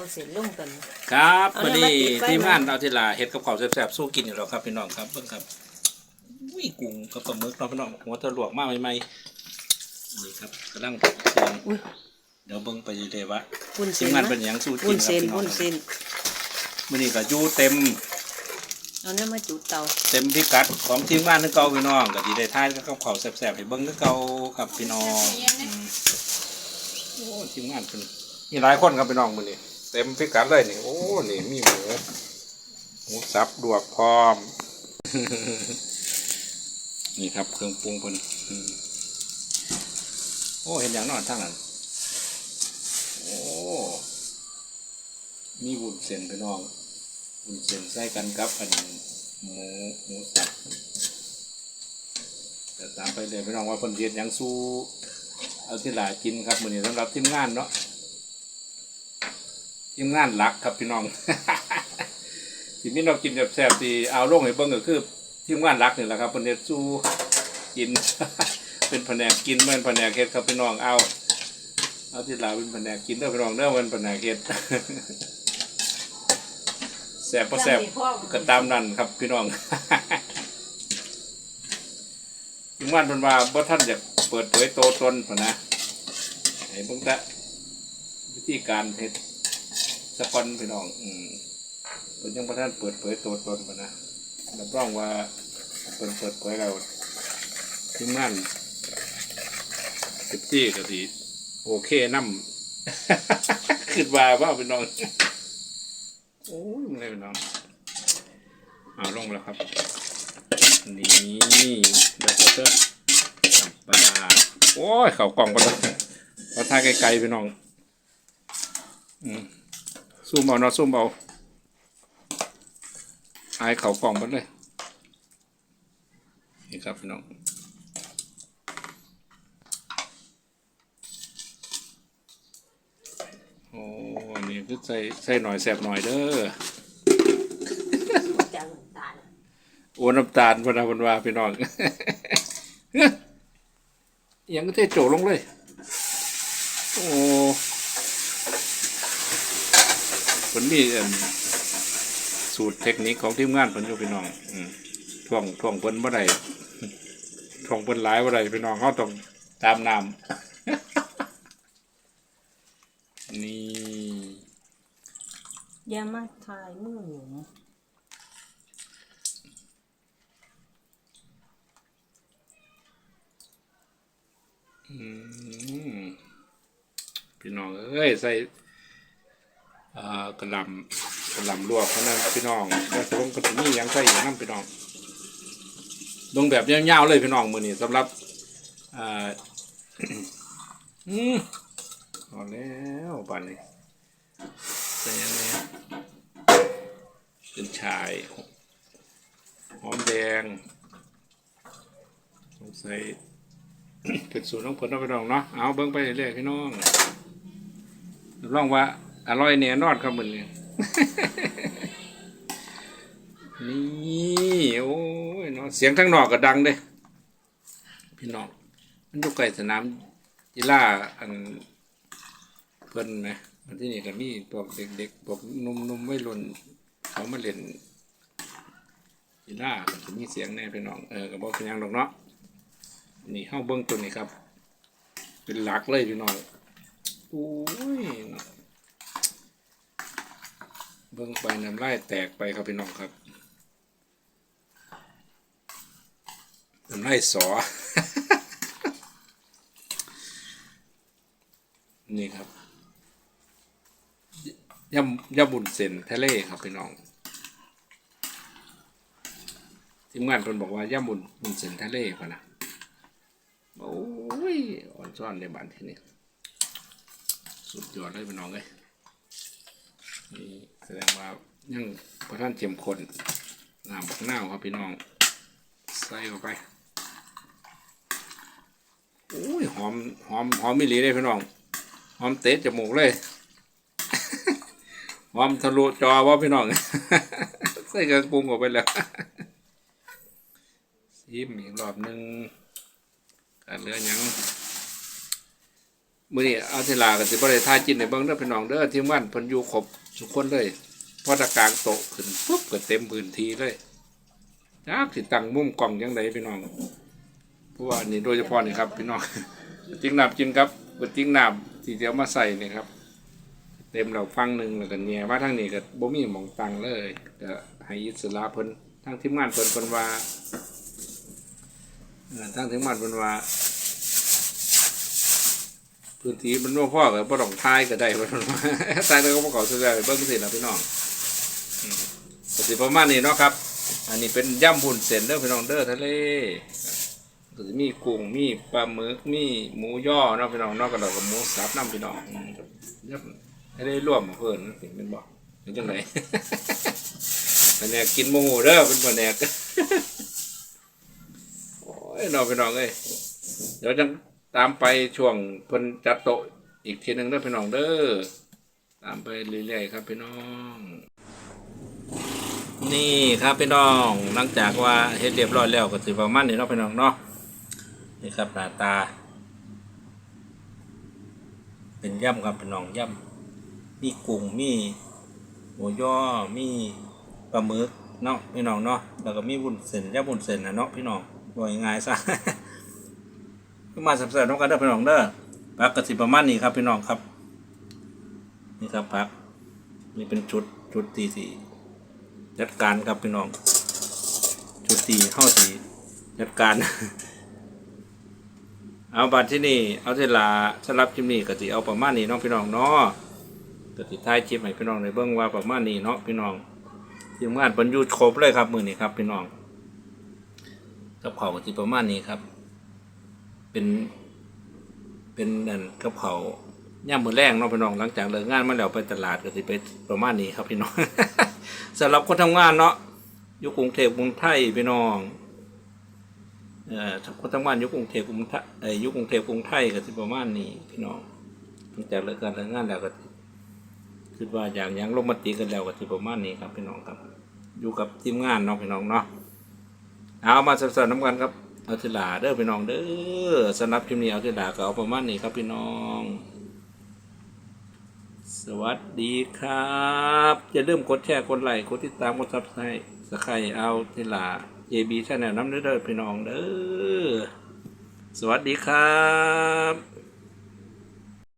เขาเสร็จลุ่มกัน ครับเอาวันเนี่ยนี้มาติดไว้ทีมงานเอาทีละเฮ็ดกับข้าวแซ่บๆสู้กินอยู่แล้วครับพี่น้องครับเบิ่งครับอุ้ยกุ้งกับปลาหมึกเนาะพี่น้องหัวตะลวกมาใหม่ๆนี่ครับกำลังเสียงอุ้ยเดี๋ยวเบิ่งไปเรื่อยๆว่าวุ้นทีเส้มนงานนะเป็นหยังสู้กิวุ้นนครับเส้นพี่น้องวุ้นครับเส้นมื้อนี้ก็อยู่เต็มเอาเนี่ยมาจุดเตาเต็มพิกัดของทีมงานคือเก่าพี่น้องก็สิได้ทายกับข้าวแซ่บๆให้เบิ่งคือเก่าครับพี่น้องอืมโอ้ทีมงานเพิ่นมีหลายคนครับพี่น้องมื้อนี้ เต็มพิกัดเลยนี่โอ้นี่มีหมูหมูสับดวกพร้อม นี่ครับเครื่องปรุงเพิ่นโอ้เห็นอย่างนอนทางนั้นโอ้มีวุ้นเส้นพี่น้องวุ้นเส้นใส่กันกับอันหมูหมูสับแต่ตามไปเลยพี่น้องว่าเพิ่นเฮ็ดหยังสู้เอาที่หลากินครับมือนี้สำหรับทีมงานเนาะ ทีมงานหลักครับพี่น้อง ที่มีเรากินแบบแซ่บตีเอาลงให้เบิ่งก็คือทีมงานรักนี่แหละครับเป็นเฮ็ดสู้กิน เป็นแผนกกินเหมือนแผนกเฮ็ดครับพี่น้องเอาเอาที่ลาวเป็นแผนกกินเด้อพี่น้องเด้อเป็นแผนกเฮ็ดแซ่บบ่แซ่บก็ตามนั้นครับพี่น้องทีมงานเพิ่นว่าบ่ท่านอยากเปิดเผยโตตนพุ่นนะให้เบิ่งแต่วิธีการเฮ็ด สะกอนพี่น้อง อืมเพิ่นยังบ่ทันเปิดเผยตัวตนมานะรับรองว่าเปิดเปิดเผยเราทีมงานสิบที่ก็สิโอเคนำคิดว่าว่าพี่น้องโอ้ยมันเลยพี่น้องเอาลงแล้วครับ นี่แล้วก็จะจับปลาโอ้ย เข่ากล่องไปแล้วพอท่าไกลๆพี่น้อง อืม ซูมเอาเนาะซูมเอาอายเขากล่องไปเลย นี่ครับพี่น้องโอ้อันนี้คือใส่ใส่หน่อยแสบหน่อยเด้อจางตาลโอ้น้ำตาลพนาพนวาพี่น้องยยังก็เทโจลงเลย โอ้ ผลมีอันสูตรเทคนิคของทีมงานเพิ่นอยู่พี่น้องอืมท่วงท่วงเพิ่นบ่ได้ท่วงเพิ่นหลายบ่ได้พี่น้องเฮาต้องตามน้ำนี่อย่ามาทายมือหนุ่มอืมพี่น้องเอ้ยใส่อ่า กระลำกระลำลวกเพราะนั้นพี่น้องแล้วผมก็จะมีหยังใส่อีกน้ำพี่น้องลงแบบยาวๆเลยพี่น้องมือนี้สำหรับอ่าอืมพอแล้วป่านนี้ใส่ยังไงเป็นชายหอมแดงใส่เป็นสูตรของผลเอาไปน้องเนาะเอาเบิ้งไปเรื่อยๆพี่น้องรับรองว่า อร่อยเนี่ยนอดครับมือนี้นี่โอ้ยเนาะเสียงทั้งนอกก็ดังเด้พี่น้องมันอยู่ใกล้สนามกีฬาอันเพิ่นไหมอันที่นี่ก็มีพวกเด็กๆพวกหนุ่มๆไม่รุ่นเขามาเล่นกีฬาก็จะมีเสียงแน่พี่น้องเออก็บอกเป็นหยังดอกเนาะนี่เข้าเบิ้งตัวนี้ครับ เป็นหลักเลยพี่น้องโอ้ย เบิ้องไปน้ำลายแตกไปครับพี่น้องครับน้ำลายสอ นี่ครับยำยำบุญเส้นทะเลครับพี่น้องทีมงานคนบอกว่าย่ำบุญบุญเส้นทะเลพะนะโอ้ยอ่อนซ้อนในบ้านที่นี่สุดยอดเลยพี่น้องเลย นี่แสดงว่ายังพระท่านเจียมคนน้ำบักนาวครับพี่น้อง ใส่เข้าไปโอ้ยหอมหอมหอมมิลีเลยพี่น้อง หอมเตะจมูกเลย หอมทะลุจอว่าพี่น้อง ใส่เครื่องปรุงออกไปแล้วซิมอีกรอบหนึ่งการเหลือยัง มื้อนี้เอาทีลาก็สิบ่ได้ทายกินให้เบิ่งเด้อพี่น้องเด้อทีมงานเพิ่นอยู่ครบทุกคนเลยพอตะกางโต๊ะขึ้นปุ๊บก็เต็มพื้นที่เลยจักสิตั้งมุมกล้องจังไดพี่น้องเพราะว่านี่โดยเฉพาะนี่ครับ พี่น้องจริงน้ำจริงครับกดจริงน้ำที่จะเอามาใส่นี่ครับ เต็มเราฟังหนึ่งแล้วก็เนี่ยมาทางนี้ก็บ่มีหมองตังเลยก็ให้อิสระเพิ่นทางทีมงานเพิ่นเพิ่นว่าเอ่อทางทีมงานเพิ่นว่า พื้นที่มันบ่พอกับบ่ต้องทายก็ได้บ่ต้องว่าทายแล้วก็บ่เข้าสู่ได้เบิ่งสิล่ะพี่น้องอืมก็สิประมาณนี้เนาะครับ อันนี้เป็นย่ำบุญเส้นเด้อพี่น้องเด้อทะเลก็สิมีกุ้งมีปลาหมึกมีหมูย่อเนาะพี่น้องเนาะก็แล้วก็หมูสับนํพี่น้องยับย่ำให้ได้ร่วมเพิ่นเห็นเป็นบ่เป็นจังไดอันเนี้ยกินหมูเด้อเป็นบ่แนกโอ้ยน้องพี่น้องเอ้ยเดี๋ยวจะ ตามไปช่วงเพิ่นจัดโต๊ะอีกทีหนึ่งเด้อพี่น้องเด้อตามไปเรื่อยๆครับพี่น้อง นี่ครับพี่น้องหลังจากว่าเฮ็ดเรียบร้อยแล้วก็สิประมาณนี้เนาะพี่น้องเนาะนี่ครับหน้าตา เป็นย่ำครับพี่น้องย่ำมีกุ้งมีหมูย่อมีปลาหมึกเนาะพี่น้องเนาะแล้วก็มีวุ้นเส้นย่ำวุ้นเส้นนะเนาะพี่น้องบ่ง่ายๆซะ มาสับสนน้องกันเด้อพี่น้องเด้อพักกระสิประมาณนี้ครับพี่น้องครับ นี่ครับพักนี่เป็นชุดชุดตีสีจัดการครับพี่น้อง ชุดตีเข้าสีจัดการ เอาบัตรที่นี่ เอาเวลาสำหรับคลิปนี้ก็สิเอาประมาณนี้น้องพี่น้องเนาะก็สิท้ายคลิปให้พี่น้องในเบื้องว่าประมาณนี้เนาะพี่น้องทีมงานบรรยุครบเลยครับมือนี้ครับพี่น้องกับเขาวก็สิประมาณนี้ครับ เป็น เป็นนั่นกับเขาวย่ามมือแรงเนาะพี่น้องหลังจากเลิกงานมาแล้วไปตลาดก็สิไปประมาณนี้ครับพี่น้องสำหรับคนทำงานเนาะอยู่กรุงเทพกรุงไทยพี่น้องเอ่อคนทำงานอยู่กรุงเทพกรุงไทยเอ่ออยู่กรุงเทพกรุงไทยก็สิประมาณนี้พี่น้องหลังจากเลิกงานเลิกงานแล้วก็คิดว่าอย่างยังลงมาตีกันแล้วก็สิประมาณนี้ครับพี่น้องครับ อยู่กับทีมงานเนาะพี่น้องเนาะเอามาสนับน้ำกันครับ เอาทีหลาเด้อพี่น้องเด้อสำหรับคลิปนี้เอาทีหลาก็เอาประมาณนี้ครับพี่น้อง สวัสดีครับอย่าลืมกดแชร์กดไลค์กดติดตามกดซับสไครต์สไครต์เอาทีหลา JB Channel น้ำเด้อพี่น้องเด้อสวัสดีครับ